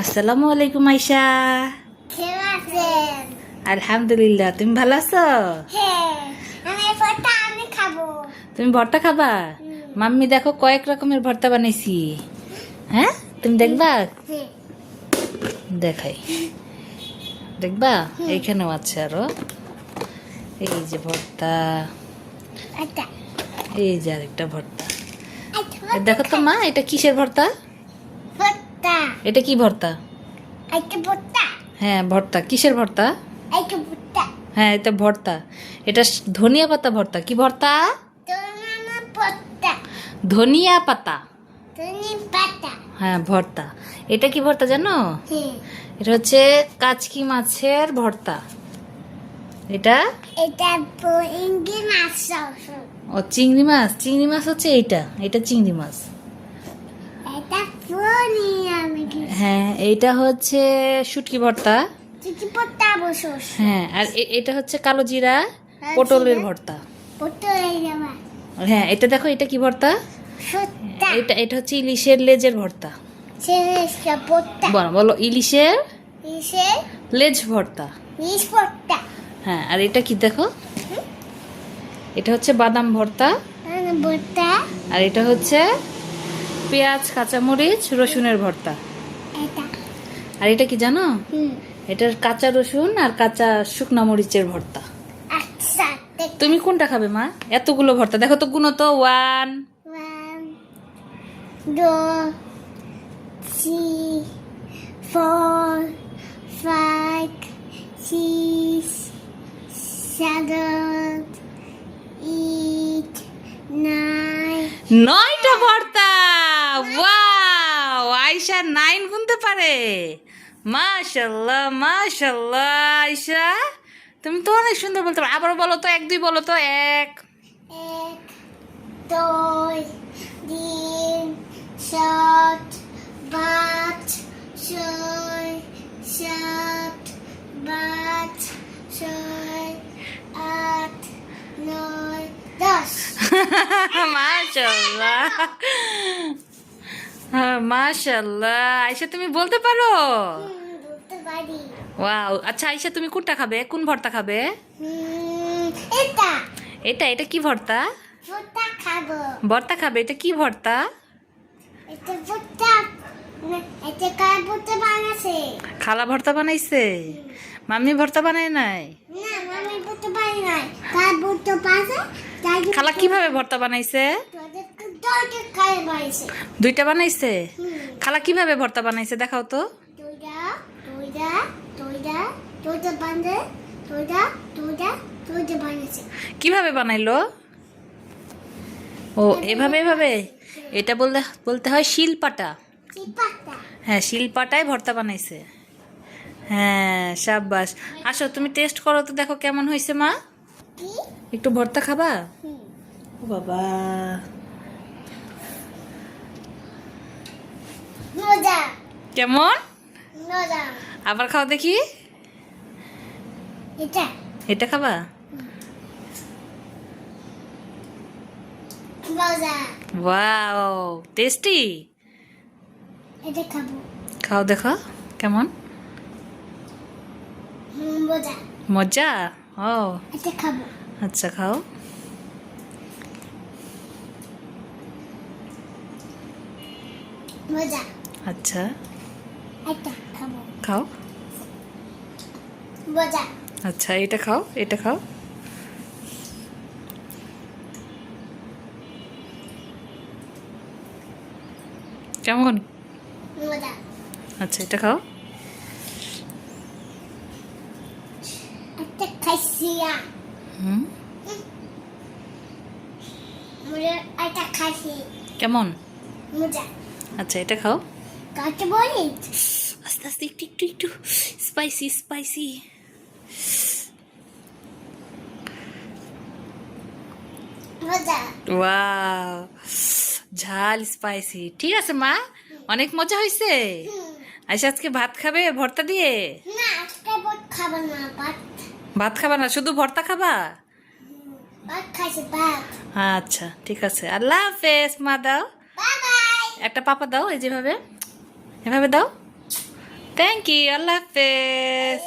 আসসালামু আলাইকুম আইসা আলহামদুলিল্লাহ তুমি ভালো আছো? হ্যাঁ তুমি ভর্তা খাবা? মাম্মি দেখো কয়েক রকমের ভর্তা বানাইছি। হ্যাঁ তুমি দেখবা? হ্যাঁ। দেখাই। দেখবা? এইখানেও আছে আরও। এই যে ভর্তা। আচ্ছা। এই যে আরেকটা ভর্তা। আচ্ছা দেখো তো মা এটা কিসের ভর্তা? এটা কি ভর্তা? ফটো হ্যাঁ ভর্তা। কিসের ভর্তা? ফটো হ্যাঁ এটা ভর্তা। এটা ধনিয়া পাতা ভর্তা। কি ভর্তা? ধনিয়া পাতা। পাতা। হ্যাঁ ভর্তা। এটা কি ভর্তা জানো? হ্যাঁ। এটা হচ্ছে কাচকি মাছের ভর্তা। এটা? এটা ইঙ্গি মাছ ও চিংড়ি মাছ। চিংড়ি মাছ হচ্ছে এইটা। এটা চিংড়ি মাছ। হ্যাঁ এইটা হচ্ছে শুটকি ভর্তা। হ্যাঁ আর এটা হচ্ছে কালো জিরা পটলের ভর্তা। হ্যাঁ এটা দেখো এটা কি ভর্তা? এটা এটা হচ্ছে ইলিশের লেজের ভর্তা। বলো বলো ইলিশের লেজ ভর্তা। হ্যাঁ আর এটা কি দেখো? এটা হচ্ছে বাদাম ভর্তা। আর এটা হচ্ছে পেঁয়াজ কাঁচামরিচ রসুনের ভর্তা। আর এটা কি জানো? এটার কাঁচা রসুন আর কাঁচা শুকনা মরিচের ভর্তা। আচ্ছা তুমি কোনটা খাবে মা? এতগুলো ভর্তা। দেখো তো গুনো তো ওয়ান নয়টা two, আয়শা নাইন গুনতে পারে। মাশাল্লাহ মাশাল্লাহ আয়শা। তুমি তো অনেক সুন্দর বলতে পারো। আবার বলো তো এক দুই বলো তো এক। এক দুই তিন সাত পাঁচ ছয় সাত পাঁচ ছয় আট নয় দশ। মাশাল্লাহ। হ্যাঁ, মাশাল্লাহ আয়শা তুমি বলতে পারো? ওয়াও। আচ্ছা আয়শা তুমি কোনটা খাবে? কোন ভর্তা খাবে? এটা। এটা এটা কি ভর্তা? খাব। ভর্তা খাবে এটা কি ভর্তা? এটা ভুট্টা এটা কার ভুট্টা বানাছে খালা ভর্তা বানাইছে? মাম্মি ভর্তা বানায় নাই? না কার খালা কীভাবে ভর্তা বানাইছে? দুইটা বানাইছে? খালা কীভাবে ভর্তা বানাইছে দেখাও তো। কীভাবে বানাইলো? ও এভাবে এভাবে এটা বলতে বলতে হয় শিলপাটা। হ্যাঁ শিলপাটায় ভর্তা বানাইছে। হ্যাঁ সাব্বাস। আসো তুমি টেস্ট করো তো দেখো কেমন হয়েছে মা। একটু ভর্তা খাবা? ও বাবা। কেমন? আবার খাও দেখি। এটা। এটা খাবা? ওয়াও টেস্টি এটা খাব। খাও দেখো কেমন? মজা। মজা? ও এটা খাব। আচ্ছা খাও। মজা। আচ্ছা। খাও। আচ্ছা এটা খাও এটা খাও। কেমন? আচ্ছা এটা খাও। কেমন? আচ্ছা এটা খাও। কাকে বলি আস্তে আস্তে একটু একটু একটু। স্পাইসি স্পাইসি ওয়াও ঝাল স্পাইসি ঠিক আছে মা? অনেক মজা হয়েছে। আইসা আজকে ভাত খাবে ভর্তা দিয়ে? না আজকে ভাত খাব না ভাত। ভাত খাবা না শুধু ভর্তা খাবা? আচ্ছা ঠিক আছে। আল্লাহ হাফেজ মা দাও। একটা পাপা দাও এই যেভাবে। এভাবে দাও। থ্যাংক ইউ আল্লাহ হাফেজ।